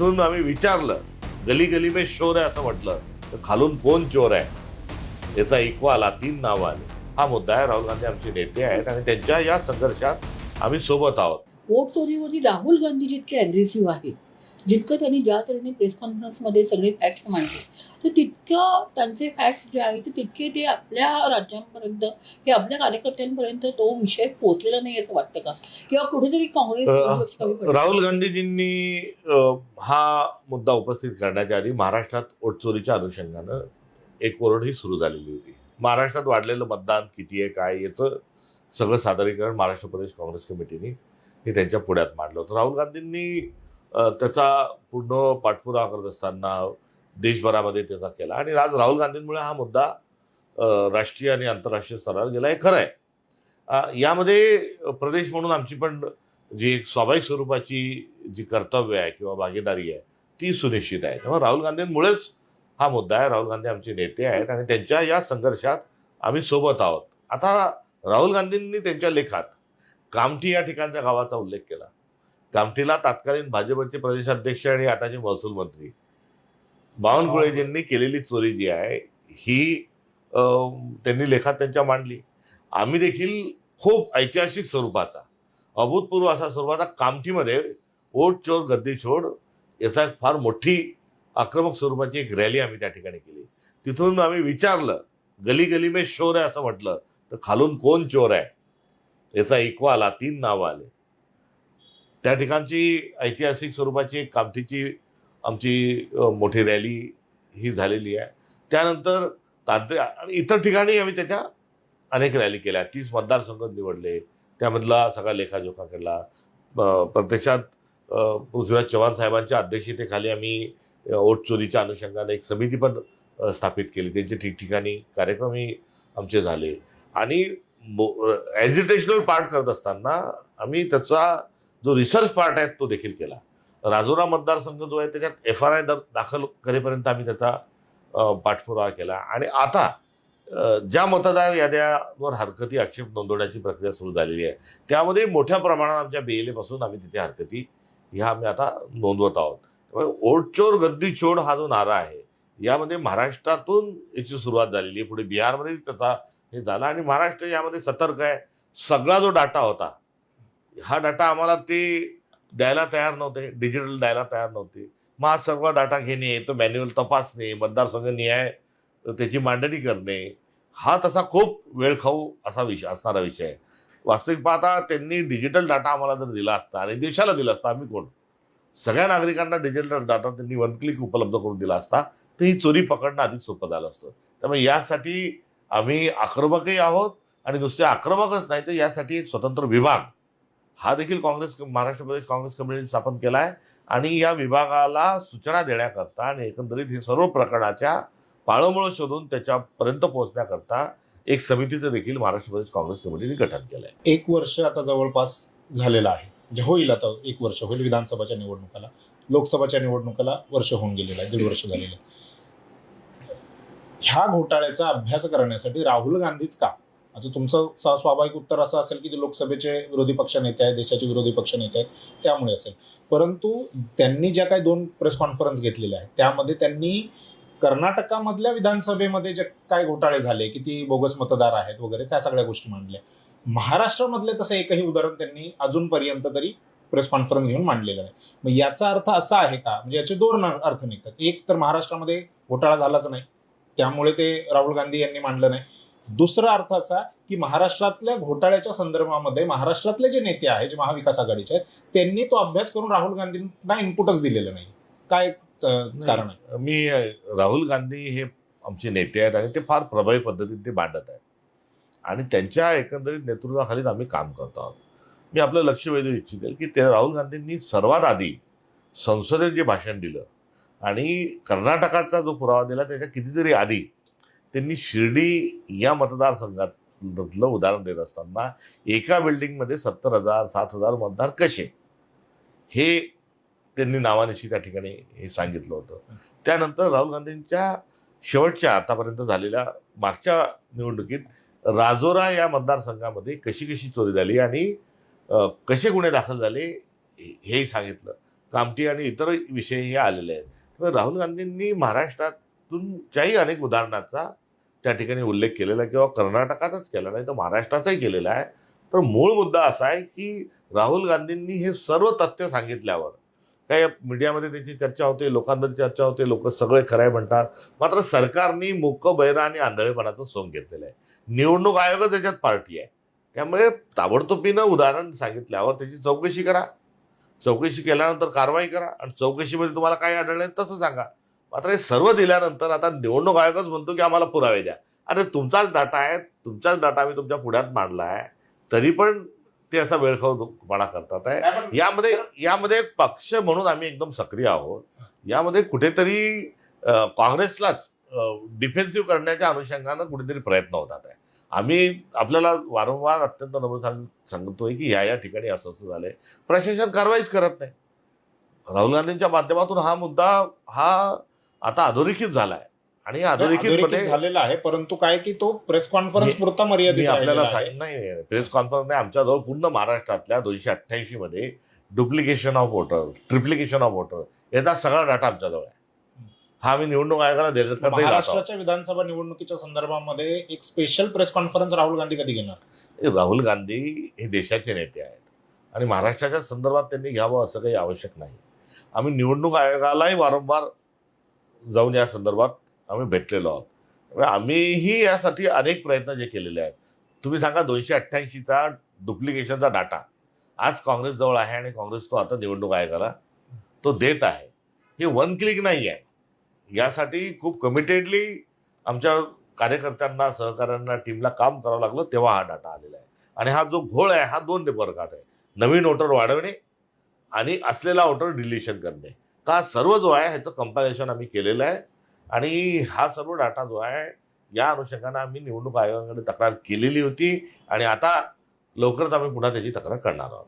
तिथून आम्ही विचारलं गली गली में शोर आहे असं म्हटलं तर खालून कोण चोर आहे? याचा इकवा आला तीन नावं आले. हा मुद्दा आहे राहुल गांधी आमचे नेते आहेत आणि त्यांच्या या संघर्षात आम्ही सोबत आहोत. पोटचोरीवरती राहुल गांधी जितके अग्रेसिव्ह आहेत जितकं त्यांनी ज्या तऱ्हेने प्रेस कॉन्फरन्समध्ये सगळे फॅक्ट्स मांडले तर तितकं त्यांचे फॅक्ट्स जे आहेत ते तितके ते आपल्या राज्यांपर्यंत किंवा आपल्या कार्यकर्त्यांपर्यंत तो विषय पोहोचलेला नाही असं वाटतं का? किंवा कुठेतरी काँग्रेस? राहुल गांधीजींनी हा मुद्दा उपस्थित करण्याच्या आधी महाराष्ट्रात वोटचोरीच्या अनुषंगानं एक ओरडही सुरू झालेली होती. महाराष्ट्रात वाढलेलं मतदान किती आहे काय याचं सगळं सादरीकरण महाराष्ट्र प्रदेश काँग्रेस कमिटीने हे त्यांच्या पुढ्यात मांडलं होतं. राहुल गांधींनी त्याचा पूर्ण पाठपुरावा करत असताना देशभरामध्ये त्याचा केला. आणि आज राहुल गांधींमुळे हा मुद्दा राष्ट्रीय आणि आंतरराष्ट्रीय स्तरावर गेला हे खरं आहे. यामध्ये प्रदेश म्हणून आमची पण जी एक स्वाभाविक स्वरूपाची जी कर्तव्य आहे किंवा भागीदारी आहे ती सुनिश्चित आहे. तेव्हा राहुल गांधींमुळेच हा मुद्दा आहे. राहुल गांधी आमचे नेते आहेत आणि त्यांच्या या संघर्षात आम्ही सोबत आहोत. आता राहुल गांधींनी त्यांच्या लेखात कामठी या ठिकाणच्या गावाचा उल्लेख केला. कामठीला तत्कालीन भाजपचे प्रदेशाध्यक्ष आणि आताचे महसूल मंत्री. बावनकुळेजींनी केलेली चोरी जी आहे ही त्यांनी लेखात त्यांच्या मांडली. आम्ही देखील खूप ऐतिहासिक स्वरूपाचा अभूतपूर्व असा स्वरूपाचा कामठीमध्ये ओट चोर गद्दी छोड याचा एक फार मोठी आक्रमक स्वरूपाची एक रॅली आम्ही त्या ठिकाणी केली. तिथून आम्ही विचारलं गली गली में शोर आहे असं म्हटलं तर खालून कोण चोर आहे? याचा इकवा आला तीन नावं आले. त्या ठिकाणची ऐतिहासिक स्वरूपाची एक कामठीची आमची मोठी रॅली ही झालेली आहे. त्यानंतर तांत्रिक आणि इतर ठिकाणी आम्ही त्याच्या अनेक रॅली केल्या. तीस मतदारसंघ निवडले. त्यामधला सगळा लेखाजोखा केला. प्रदेशात प्रत्यक्षात पृथ्वीराज चव्हाण साहेबांच्या अध्यक्षतेखाली आम्ही ओट चोरीच्या अनुषंगाने एक समिती पण स्थापित केली. त्यांचे ठिकठिकाणी कार्यक्रमही आमचे झाले. आणि ॲजिटेशनल पार्ट करत असताना आम्ही त्याचा जो रिसर्च पार्ट आहे तो देखील केला. राजुरा मतदारसंघ जो आहे त्याच्यात एफ आर आय दाखल करेपर्यंत आम्ही त्याचा पाठपुरावा केला. आणि आता ज्या मतदार याद्यावर हरकती आक्षेप नोंदवण्याची प्रक्रिया सुरू झालेली आहे त्यामध्ये मोठ्या प्रमाणात आमच्या बी एल एपासून आम्ही तिथे हरकती ह्या आम्ही आता नोंदवत आहोत. त्यामुळे ओटचोर गद्दी चोड हा जो नारा आहे यामध्ये महाराष्ट्रातून याची सुरुवात झालेली आहे. पुढे बिहारमध्ये त्याचा हे झाला आणि महाराष्ट्र यामध्ये सतर्क आहे. सगळा जो डाटा होता हा डाटा आम्हाला ते द्यायला तयार नव्हते. डिजिटल द्यायला तयार नव्हते. मग हा सर्व डाटा घेणे तो मॅन्युअल तपासणे मतदारसंघ न्याय त्याची मांडणी करणे हा तसा खूप वेळखाऊ असा विषय असणारा विषय आहे. वास्तविक पाहता त्यांनी डिजिटल डाटा आम्हाला जर दिला असता आणि देशाला दिला असता आम्ही कोण? सगळ्या नागरिकांना डिजिटल डाटा त्यांनी वन क्लिक उपलब्ध करून दिला असता तर ही चोरी पकडणं अधिक सोपं झालं असतं. त्यामुळे यासाठी आम्ही आक्रमकही आहोत आणि नुसते आक्रमकच नाही तर यासाठी एक स्वतंत्र विभाग हा देखील काँग्रेस महाराष्ट्र प्रदेश काँग्रेस कमिटीने स्थापन केला आहे आणि या विभागाला सूचना देण्याकरता आणि एकंदरीत हे सर्व प्रकरणाच्या पाळंमुळं शोधून त्याच्यापर्यंत पोहोचण्याकरता एक समितीचं देखील महाराष्ट्र प्रदेश काँग्रेस कमिटीने गठन केलं आहे एक वर्ष आता जवळपास झालेलं आहे. म्हणजे होईल आता एक वर्ष होईल विधानसभाच्या निवडणुकाला. लोकसभाच्या निवडणुकाला वर्ष होऊन गेलेलं आहे दीड वर्ष झालेलं आहे. ह्या घोटाळ्याचा अभ्यास करण्यासाठी राहुल गांधीच का? आता तुमचं स्वाभाविक उत्तर असं असेल की ते लोकसभेचे विरोधी पक्ष नेते आहेत देशाचे विरोधी पक्ष नेते आहेत त्यामुळे असेल. परंतु त्यांनी ज्या काही दोन प्रेस कॉन्फरन्स घेतलेल्या आहेत त्यामध्ये त्यांनी कर्नाटकामधल्या विधानसभेमध्ये जे काय घोटाळे झाले किती बोगस मतदार आहेत वगैरे त्या सगळ्या गोष्टी मांडल्या. महाराष्ट्रामधले तसं एकही उदाहरण त्यांनी अजूनपर्यंत तरी प्रेस कॉन्फरन्स घेऊन मांडलेलं आहे मग याचा अर्थ असा आहे का? म्हणजे याचे दोन अर्थ निघतात. एक तर महाराष्ट्रामध्ये घोटाळा झालाच नाही. त्यामुळे ते राहुल गांधी यांनी मांडलं नाही. दुसरा अर्थ असा की महाराष्ट्रातल्या घोटाळ्याच्या संदर्भामध्ये महाराष्ट्रातले जे नेते आहेत जे महाविकास आघाडीचे आहेत त्यांनी तो अभ्यास करून राहुल गांधींना इनपुटच दिलेलं नाही. काय कारण आहे? मी राहुल गांधी हे आमचे नेते आहेत आणि ते फार प्रभावी पद्धतीने ते मांडत आहेत. आणि त्यांच्या एकंदरीत नेतृत्वाखालीच आम्ही काम करतो आहोत. मी आपलं लक्ष वेधू इच्छिते की ते राहुल गांधींनी सर्वात आधी संसदेत जे भाषण दिलं आणि कर्नाटकाचा जो पुरावा दिला त्याच्या कितीतरी आधी त्यांनी शिर्डी या मतदारसंघातलं उदाहरण देत असताना एका बिल्डिंगमध्ये सत्तर हजार सात हजार मतदार कसे? हे त्यांनी नावानिशी त्या ठिकाणी हे सांगितलं होतं. त्यानंतर राहुल गांधींच्या शेवटच्या आतापर्यंत झालेल्या मागच्या निवडणुकीत राजोरा या मतदारसंघामध्ये कशी कशी चोरी झाली आणि कसे गुन्हे दाखल झाले हे- हेही सांगितलं. कामठी आणि इतर विषय हे आलेले आहेत. राहुल गांधींनी महाराष्ट्रात तुमच्याही अनेक उदाहरणाचा त्या ठिकाणी उल्लेख केलेला आहे किंवा कर्नाटकाचाच केला नाही तर महाराष्ट्राचाही केलेला आहे. तर मूळ मुद्दा असा आहे की राहुल गांधींनी हे सर्व तथ्य सांगितल्यावर काय मीडियामध्ये त्याची चर्चा होते लोकांमध्ये चर्चा होते लोक सगळे खरंय म्हणतात. मात्र सरकारने मुक बैरा आणि आंधळेपणाचं सोंग घेतलेलं आहे. निवडणूक आयोग त्याच्यात पार्टी आहे. त्यामुळे ताबडतोबीनं उदाहरण सांगितल्यावर त्याची चौकशी करा. चौकशी केल्यानंतर कारवाई करा आणि चौकशीमध्ये तुम्हाला काय आढळलं तसं सांगा. मात्र हे सर्व दिल्यानंतर आता निवडणूक आयोगच म्हणतो की आम्हाला पुरावे द्या. अरे तुमचाच डाटा आहे तुमचाच डाटा आम्ही तुमच्या पुढ्यात मांडला आहे. तरी पण ते असा वेळखाऊपणा करतात आहे. यामध्ये यामध्ये एक पक्ष म्हणून आम्ही एकदम सक्रिय आहोत. यामध्ये कुठेतरी काँग्रेसलाच डिफेन्सिव्ह करण्याच्या अनुषंगानं कुठेतरी प्रयत्न होतात आहे. आम्ही आपल्याला वारंवार अत्यंत नम्र सांग सांगतोय की या या ठिकाणी असं असं झालंय. प्रशासन कारवाईच करत नाही. राहुल गांधींच्या माध्यमातून हा मुद्दा हा आता अधोरेखित झालाय. आणि अधोरेखित झालेला आहे परंतु काय की तो प्रेस कॉन्फरन्स मी- पुरता मी मर्यादित आपल्याला नाही प्रेस कॉन्फरन्स नाही आमच्याजवळ पूर्ण महाराष्ट्रातल्या दोनशे अठ्ठ्याऐंशी मध्ये duplication of voter triplication of voter याचा सगळा डाटा आमच्याजवळ आहे. हा आम्ही निवडणूक आयोगाला दिला. महाराष्ट्राच्या विधानसभा निवडणुकीच्या संदर्भामध्ये एक special press conference Rahul Gandhi कधी घेणार? राहुल गांधी हे देशाचे नेते आहेत. आणि महाराष्ट्राच्या संदर्भात त्यांनी घ्यावं असं काही आवश्यक नाही. आम्ही निवडणूक आयोगालाही वारंवार जाऊन या संदर्भात आम्ही भेटलेलो आहोत. त्यामुळे आम्हीही यासाठी अनेक प्रयत्न जे केलेले आहेत. तुम्ही सांगा दोनशे अठ्ठ्याऐंशीचा डुप्लिकेशनचा डाटा. आज काँग्रेसजवळ आहे आणि काँग्रेस तो आता निवडणूक आयोगाला तो देत आहे. हे वन क्लिक नाही आहे. यासाठी खूप कमिटेडली आमच्या कार्यकर्त्यांना सहकाऱ्यांना टीमला काम करावं लागलं तेव्हा हा डाटा आलेला आहे. आणि हा जो घोळ आहे हा दोन प्रकारात आहे. नवीन वोटर वाढवणे आणि असलेला वोटर डिलिशन करणे. का सर्व जो आहे ह्याचं कंपॅरिझन आम्ही केलेलं आहे. आणि हा सर्व डाटा जो आहे या अनुषंगाने आम्ही निवडणूक आयोगाकडे तक्रार केलेली होती. आणि आता लवकरच आम्ही पुन्हा त्याची तक्रार करणार आहोत.